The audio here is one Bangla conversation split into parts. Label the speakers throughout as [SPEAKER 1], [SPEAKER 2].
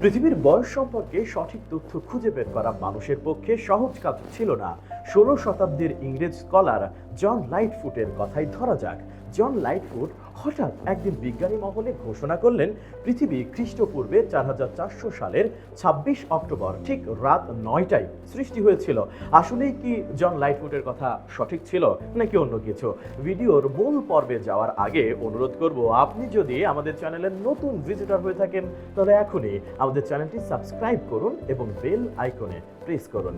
[SPEAKER 1] পৃথিবীর বয়স সম্পর্কে সঠিক তথ্য খুঁজে বের করা মানুষের পক্ষে সহজ কাজ ছিল না। ষোলো শতাব্দীর ইংরেজ স্কলার জন লাইটফুটের কথাই ধরা যাক। জন লাইটফুট হঠাৎ একদিন বিজ্ঞানী মহলে ঘোষণা করলেন, পৃথিবী খ্রিস্টপূর্বে চার হাজার চারশো সালের ছাব্বিশ অক্টোবর, ঠিক রাত নয়টায় সৃষ্টি হয়েছিল। আসলেই কি জন লাইটফুটের কথা সঠিক ছিল নাকি অন্য কিছু? ভিডিওর মূল পর্বে যাওয়ার আগে অনুরোধ করব, আপনি যদি আমাদের চ্যানেলের নতুন ভিজিটর হয়ে থাকেন, তাহলে এখনই আমাদের চ্যানেলটি সাবস্ক্রাইব করুন এবং বেল আইকনে প্রেস করুন।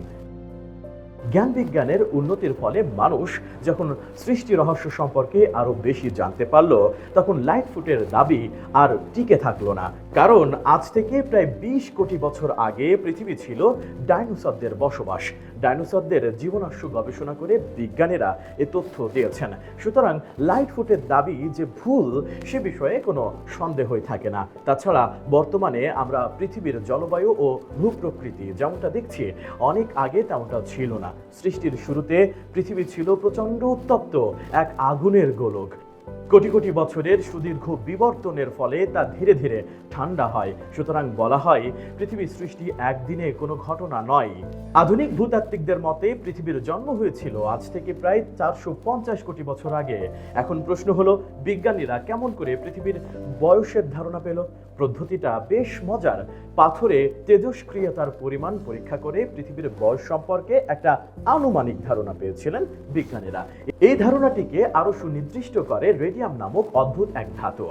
[SPEAKER 1] জ্ঞান বিজ্ঞানের উন্নতির ফলে মানুষ যখন সৃষ্টি রহস্য সম্পর্কে আরও বেশি জানতে পারল, তখন লাইটফুটের দাবি আর টিকে থাকল না। কারণ আজ থেকে প্রায় বিশ কোটি বছর আগে পৃথিবী ছিল ডাইনোসরদের বসবাস। ডাইনোসরদের জীবনাশ্য গবেষণা করে বিজ্ঞানীরা এ তথ্য দিয়েছেন। সুতরাং লাইটফুটের দাবি যে ভুল, সে বিষয়ে কোনো সন্দেহই থাকে না। তাছাড়া বর্তমানে আমরা পৃথিবীর জলবায়ু ও ভূপ্রকৃতি যেমনটা দেখছি, অনেক আগে তেমনটা ছিল না। সৃষ্টির শুরুতে পৃথিবী ছিল প্রচণ্ড উত্তপ্ত এক আগুনের গোলক। কোটি কোটি বছরের সুদীর্ঘ বিবর্তনের ফলে তা ধীরে ধীরে ঠান্ডা হয়। সুতরাং বলা হয় পৃথিবীর সৃষ্টি একদিনে কোনো ঘটনা নয়। আধুনিক ভূতাত্ত্বিকদের মতে, পৃথিবীর জন্ম হয়েছিল আজ থেকে প্রায় চারশো পঞ্চাশ কোটি বছর আগে। এখন প্রশ্ন হলো, বিজ্ঞানীরা কেমন করে পৃথিবীর বয়সের ধারণা পেল? পদ্ধতিটা বেশ মজার। পাথরে তেজস্ক্রিয়তার পরিমাণ পরীক্ষা করে পৃথিবীর বয়স সম্পর্কে একটা আনুমানিক ধারণা পেয়েছিলেন বিজ্ঞানীরা। এই ধারণাটিকে আরও সুনির্দিষ্ট করে রেডিয়াম নামক অদ্ভুত এক ধাতু।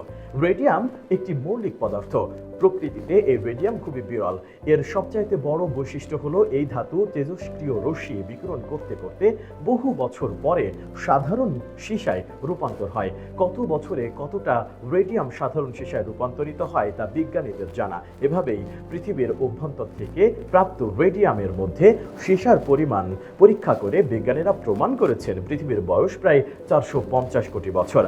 [SPEAKER 1] রেডিয়াম একটি মৌলিক পদার্থ। প্রকৃতিতে এই রেডিয়াম খুবই বিরল। এর সবচাইতে বড় বৈশিষ্ট্য হলো এই ধাতু তেজস্ক্রিয় রশ্মি বিকিরণ করতে করতে বহু বছর পরে সাধারণ সীসায় রূপান্তর হয়। কত বছরে কতটা রেডিয়াম সাধারণ সীসায় রূপান্তরিত হয় তা বিজ্ঞানীদের জানা। এভাবেই পৃথিবীর অভ্যন্তর থেকে প্রাপ্ত রেডিয়ামের মধ্যে সীসার পরিমাণ পরীক্ষা করে বিজ্ঞানীরা প্রমাণ করেছেন পৃথিবীর বয়স প্রায় চারশো পঞ্চাশ কোটি বছর।